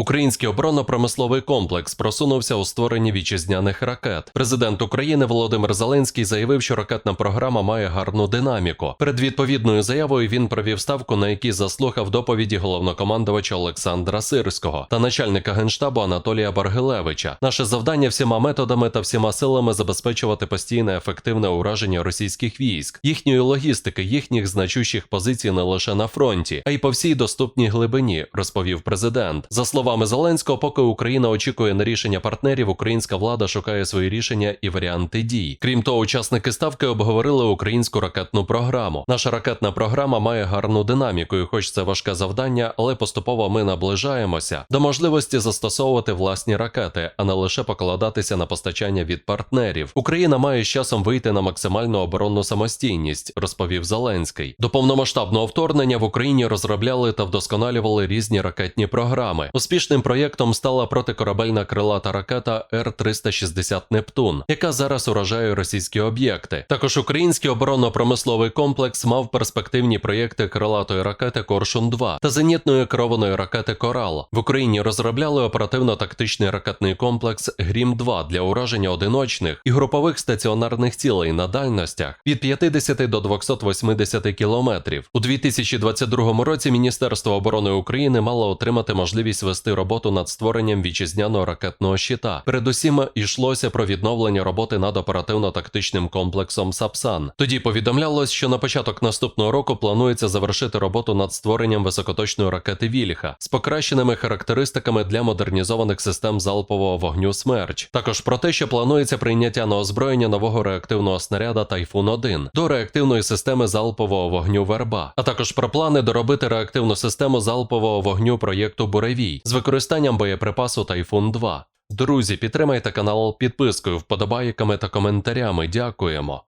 Український оборонно-промисловий комплекс просунувся у створенні вітчизняних ракет. Президент України Володимир Зеленський заявив, що ракетна програма має гарну динаміку. Перед відповідною заявою він провів ставку, на якій заслухав доповіді головнокомандувача Олександра Сирського та начальника генштабу Анатолія Баргилевича. Наше завдання всіма методами та всіма силами забезпечувати постійне ефективне ураження російських військ, їхньої логістики, їхніх значущих позицій не лише на фронті, а й по всій доступній глибині, розповів президент. За словами Зеленського, поки Україна очікує на рішення партнерів, українська влада шукає свої рішення і варіанти дій. Крім того, учасники ставки обговорили українську ракетну програму. Наша ракетна програма має гарну динаміку, і хоч це важке завдання, але поступово ми наближаємося до можливості застосовувати власні ракети, а не лише покладатися на постачання від партнерів. Україна має з часом вийти на максимальну оборонну самостійність, розповів Зеленський. До повномасштабного вторгнення в Україні розробляли та вдосконалювали різні ракетні програми. Успішним проєктом стала протикорабельна крилата ракета Р-360 Нептун, яка зараз уражає російські об'єкти. Також український оборонно-промисловий комплекс мав перспективні проєкти крилатої ракети Коршун 2 та зенітної керованої ракети Корал. В Україні розробляли оперативно-тактичний ракетний комплекс Грім 2 для ураження одиночних і групових стаціонарних цілей на дальностях від 50 до 280 кілометрів. У 2022 році Міністерство оборони України мало отримати можливість вести роботу над створенням вітчизняного ракетного щита. Передусім йшлося про відновлення роботи над оперативно-тактичним комплексом Сапсан. Тоді повідомлялось, що на початок наступного року планується завершити роботу над створенням високоточної ракети Вільха з покращеними характеристиками для модернізованих систем залпового вогню Смерч. Також про те, що планується прийняття на озброєння нового реактивного снаряда Тайфун 1 до реактивної системи залпового вогню Верба, а також про плани доробити реактивну систему залпового вогню проєкту Буревій використанням боєприпасу Тайфун 2 Друзі, підтримайте канал підпискою, вподобайками та коментарями. Дякуємо.